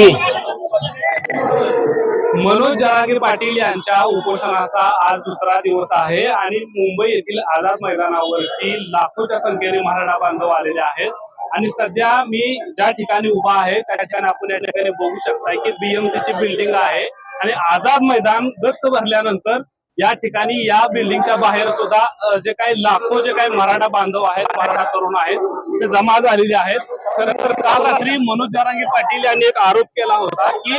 नक्की मनोज जरांगे पाटील यांच्या उपोषणाचा आज दुसरा दिवस आहे आणि मुंबई येथील आझाद मैदानावरती लाखोच्या संख्येने मराठा बांधव आलेले आहेत. आणि सध्या मी ज्या ठिकाणी उभा आहे त्या ठिकाणी आपण या ठिकाणी बघू शकताय की बीएमसी ची बिल्डिंग आहे. आणि आझाद मैदान गच्च भरल्यानंतर या ठिकाणी या बिल्डिंगच्या बाहेर सुद्धा जे काही लाखो जे काही मराठा बांधव आहेत मराठा तरुण आहेत ते जमा झालेले आहेत. खरं तर काल रात्री मनोज जारांगे पाटील यांनी एक आरोप केला होता की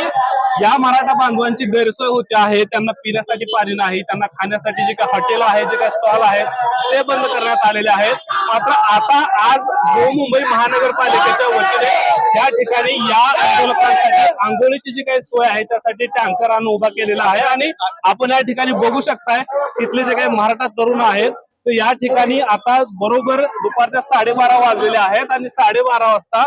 या मराठा बांधवांची गैरसोय होते आहे त्यांना पिण्यासाठी पाणी नाही त्यांना खाण्यासाठी जे काही हॉटेल आहे जे काही स्टॉल आहेत ते बंद करण्यात आलेले आहेत. मात्र आता आज मुंबई महानगरपालिकेच्या वतीने या ठिकाणी या आंदोलकांसाठी आंघोळीची जी काही सोय आहे त्यासाठी टँकर आणून उभा केलेला आहे. आणि आपण या ठिकाणी बघू शकताय तिथले जे काही मराठा तरुण आहेत तर या ठिकाणी आता बरोबर दुपारच्या साडेबारा वाजलेले आहेत आणि साडेबारा वाजता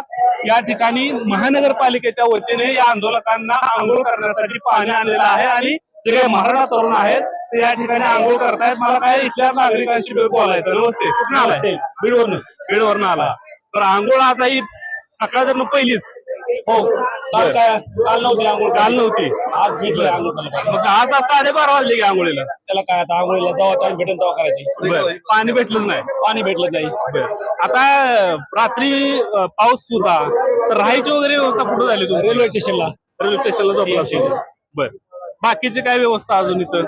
या ठिकाणी महानगरपालिकेच्या वतीने या आंदोलकांना आंघोळ करण्यासाठी पाणी आणलेलं आहे आणि जे काही मराठा तरुण आहेत ते या ठिकाणी आंघोळ करतायत. मला काय इथल्या नागरिकांशी बोलायचं? नमस्ते. कुठून आलाय? बीडवरनं. बीडवरनं आला. तर आंघोळ आता ही सकाळच्या पहिलीच. हो. काल काय? काल नव्हती आंघोळ काल नव्हती. आज भेटली आंघोळ मग आता साडेबारा वाजले की आंघोळीला. त्याला काय आता आंघोळीला जेव्हा टाइम भेटेल तेव्हा करायची. बरं. पाणी भेटलंच नाही. पाणी भेटलं नाही. आता रात्री अं, पाऊस होता तर राहायची वगैरे व्यवस्था कुठं झाली तुम्ही रेल्वे स्टेशनला रेल्वे स्टेशनला झोपला CNC. असेल. बर. बाकीची काय व्यवस्था अजून इथं?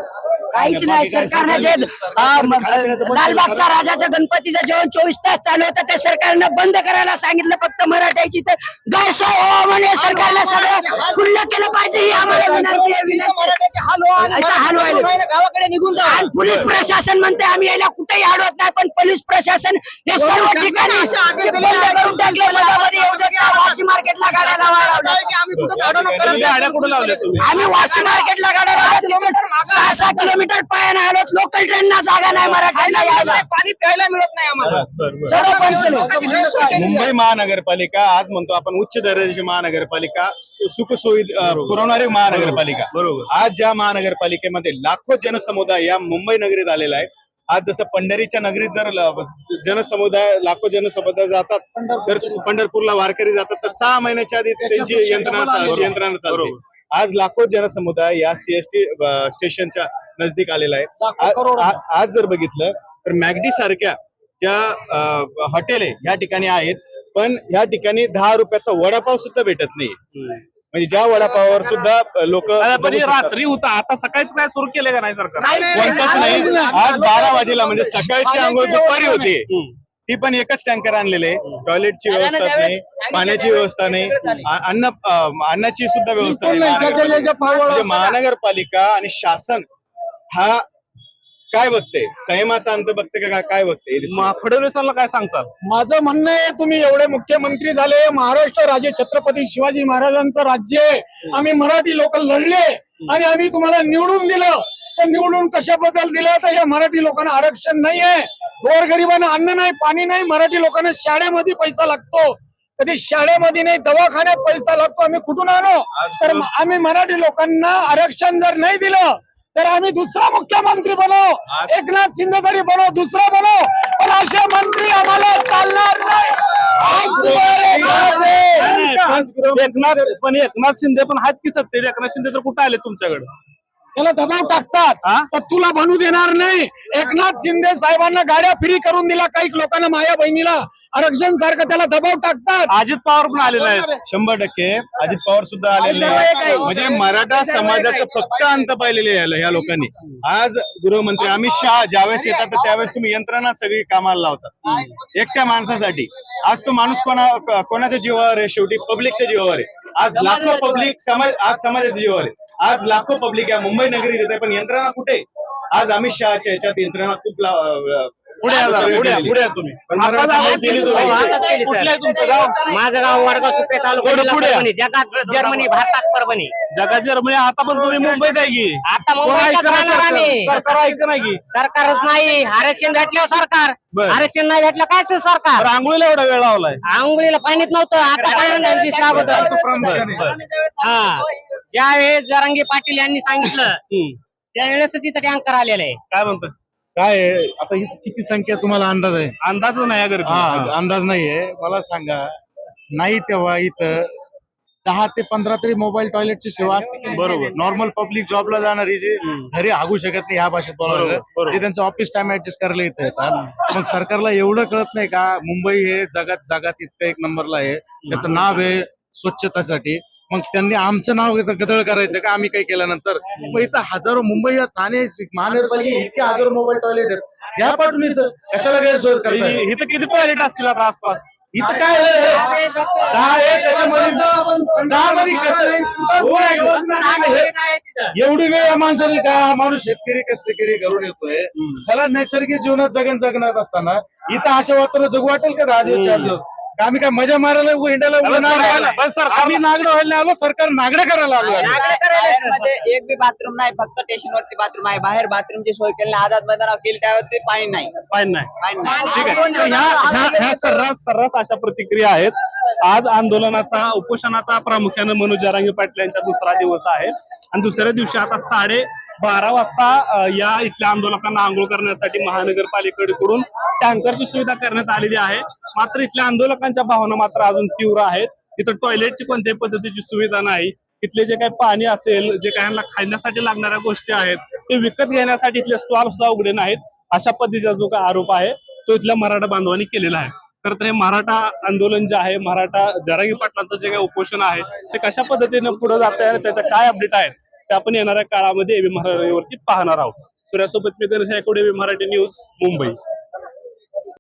काहीच नाही सरकारनं जे अं, मग, अं, लालबागचा राजाचं गणपतीचं जेवण चोवीस तास चालू होतं ते सरकारनं बंद करायला सांगितलं फक्त मराठ्याची तर गैरसोय हो म्हणे सरकारनं सगळं खुल्लं केलं पाहिजे ही आम्हाला विनंती आहे विनंती. गावाकडे निघून जा आणि पोलीस प्रशासन म्हणते आम्ही याला कुठेही अडवत नाही पण पोलीस प्रशासन हे सर्व ठिकाणी बंद करून टाकले मधामध्ये येऊ देत नाही. वाशी मार्केटला गाड्या लावायला. आम्ही कुठं अडवणूक करत रेल्वे गाड्या कुठं लावल्या तुम्ही आम्ही वाशी मार्केटला गाड्या लावल्या सहा सहा किलोमीटर पायाने आलो लोकल ट्रेनना जागा नाही मराठ्यांना यायला नाही, पाणी प्यायला मिळत नाही आम्हाला. सर्व बंद केलं. मुंबई महानगरपालिका आज म्हणतो आपण उच्च दर्जाची महानगरपालिका सुखसोयी अ, पुरवणारी महानगरपालिका. बरोबर आज ज्या महानगरपालिकेमध्ये लाखो जनसमुदाय या मुंबई नगरीत आलेला आहे आज जसं पंढरीच्या नगरीत जर ल- जनसमुदाय लाखो जनसमुदाय जातात तर पंढरपूरला वारकरी जातात तर सहा महिन्याच्या आधी त्यांची यंत्रणा चा- यंत्रणा चालते. आज लाखो जनसमुदाय या सीएसटी स्टेशनच्या नजदीक आलेला आहे. आज जर बघितलं तर मॅगडी सारख्या ज्या हॉटेल आहे या ठिकाणी आहेत पण या ठिकाणी दहा रुपयाचा वडापाव सुद्धा भेटत नाही. म्हणजे ज्या वडापावावर सुद्धा लोक रात्री होता आता सकाळीच काय सुरू केले का नाही सरकार? कोणताच नाही. आज बारा वाजेला म्हणजे सकाळची आंघोळ दुपारी होती. ती पण एकच टँकर आणलेले टॉयलेटची व्यवस्था नाही पाण्याची व्यवस्था नाही. अन्न अन्नाची सुद्धा व्यवस्था नाही. म्हणजे महानगरपालिका आणि शासन हा काय बघते? संयमाचा अंत बघते का काय बघते? फडणवीसांना काय सांगचाल माझं म्हणणं आहे तुम्ही एवढे मुख्यमंत्री झाले महाराष्ट्र राज्य छत्रपती शिवाजी महाराजांचं राज्य आहे. आम्ही मराठी लोक लढले आणि आम्ही तुम्हाला निवडून दिलं. तर निवडून कशाबद्दल दिलं? तर या मराठी लोकांना आरक्षण नाही आहे गोरगरिबांना अन्न नाही पाणी नाही मराठी लोकांना शाळेमध्ये पैसा लागतो. कधी शाळेमध्ये नाही दवाखान्यात पैसा लागतो. आम्ही कुठून आणू तर आम्ही मराठी लोकांना आरक्षण जर नाही दिलं तर आम्ही दुसरा मुख्यमंत्री बनव एकनाथ शिंदे तरी बनव दुसरा बनव पण असे मंत्री आम्हाला चालणार नाही. आज तुम्हाला सांगते. एकनाथ पण एकनाथ शिंदे पण आहेत की सत्तेत? एकनाथ शिंदे तर कुठे आले तुमच्याकडे? त्याला दबाव? टाकतात. तर तुला बनू देणार नाही. एकनाथ शिंदे साहेबांना गाड्या फ्री करून दिला काही लोकांना माया बहिणीला. आरक्षण सारखं त्याला दबाव टाकतात. अजित पवार पण आलेले आहेत शंभर टक्के. अजित पवार सुद्धा आलेले आहे. म्हणजे मराठा समाजाचं फक्त अंत पाहिलेले आहे ह्या लोकांनी. आज गृहमंत्री अमित शहा ज्यावेळेस येतात त्यावेळेस तुम्ही यंत्रणा सगळी कामाला लावतात एकट्या माणसासाठी. आज तो माणूस कोणा कोणाच्या जीवावर आहे? शेवटी पब्लिकच्या जीवावर आहे. आज लाखो पब्लिक समाज आज समाजाच्या जीवावर आहे. आज लाखो पब्लिक आहे मुंबई नगरीत येते पण यंत्रणा कुठे? आज अमित शहाच्या याच्यात यंत्रणा खूप ला- पुढे या जरा, पुढे या, पुढे या तुम्ही आता जागा केली तुम्ही. हो, आताच केली, सर. कुठलं आहे तुमचं गाव? माझं गाव वडगाव सुप्रे तालुका पुढे, जिल्हा पुढे. परभणी जगात जर्मनी भारतात परभणी. जगात जर्मनी आता पण तुम्ही मुंबईत आहे की? आता कोण मुंबईतच ऐकतं ना राहणार सरकार? आम्ही. सरकार ऐकतं नाही की? सरकारच नाही. आरक्षण भेटल्यावर सरकार. बर. आरक्षण नाही भेटलं काय सरकार? आंघोळीला एवढा वेळ लावलाय. आंघोळीला पाणीच नव्हतं. आता पाणी दिसलं अगोदर. हा. ज्यावेळेस जरांगे पाटील यांनी सांगितलं हम्म. त्यावेळेस तिथं टँकर आलेलं आहे. काय म्हणतो काय आहे? आता ही किती संख्या तुम्हाला अंदाज आहे? अंदाजच नाही या. हा अंदाज नाहीये. मला सांगा नाही तेव्हा इथं दहा ते पंधरा तरी मोबाईल टॉयलेटची सेवा असते बरोबर. नॉर्मल पब्लिक जॉबला जाणारी जी घरी हागू शकत नाही ह्या भाषेत बरोबर, बोलायला बरोबर. जे त्यांचं ऑफिस टाइम ऍडजस्ट करायला इथं येतात. मग सरकारला एवढं कळत नाही का? मुंबई हे जगात जगात इतकं एक नंबरला आहे. त्याचं नाव आहे स्वच्छतासाठी. मग त्यांनी आमचं नाव गदळ करायचं का आम्ही काही केल्यानंतर? मग इथं हजारो मुंबई ठाणे महानगरपालिका इतके हजारो मोबाईल टॉयलेट आहेत. या पाठवून इथं. कशाला गैरसोय करताय? इ- इथं किती टॉयलेट असतील आता आसपास? इथं काय आहे? दहा आहे त्याच्यामध्ये दहा मध्ये कसं? हो. एवढी वेळ या माणसाने का हा माणूस शेतकरी कष्टकरी घरून येतोय? त्याला नैसर्गिक जीवनात जगन जगणार असताना इथं अशा वातावरण जगू वाटेल का दहा दिवस चार दिवस? आम्ही काय मजा मारायला उभं हिंडायला उभं. बस सर आम्ही नागडं व्हायला आलो सरकार नागडं करायला आलो. आहे. मध्ये. एक बी बाथरूम नाही फक्त स्टेशनवरती बाथरूम आहे. बाहेर बाथरूमची सोय केली नाही. आझाद मैदानावर केली त्यावरती पाणी नाही. पाहिजे नाही. पाणी नाही. ठीक आहे. तर ह्या ह्या- ह्या सर्रास सर्रास अशा प्रतिक्रिया आहेत. आज आंदोलनाचा उपोषणाचा प्रामुख्याने मनोज जरांगे पाटील यांचा दुसरा दिवस आहे. आणि दुसऱ्या दिवशी आता साडे बारा वाजता या इथल्या आंदोलकांना आंघोळ करण्यासाठी महानगरपालिकेकडून टँकरची सुविधा करण्यात आलेली आहे. मात्र इथल्या आंदोलकांच्या भावना मात्र अजून तीव्र आहेत. इथं टॉयलेटची कोणत्याही पद्धतीची सुविधा नाही. इथले जे काही पाणी असेल जे काही खाण्यासाठी लागणाऱ्या गोष्टी आहेत ते विकत घेण्यासाठी इथले स्टॉल सुद्धा उघडे नाहीत. अशा पद्धतीचा जो काही आरोप आहे तो इथल्या मराठा बांधवांनी केलेला आहे. तर ते मराठा आंदोलन जे आहे मराठा जरागी पाटलांचं जे काही उपोषण आहे ते कशा पद्धतीने पुढे जात आहे त्याच्या काय अपडेट आहेत ते आपण येणाऱ्या काळामध्ये एबी मराठीवरती पाहणार आहोत. सूर्यासोबत मी गणेश आयकोडे मराठी न्यूज मुंबई.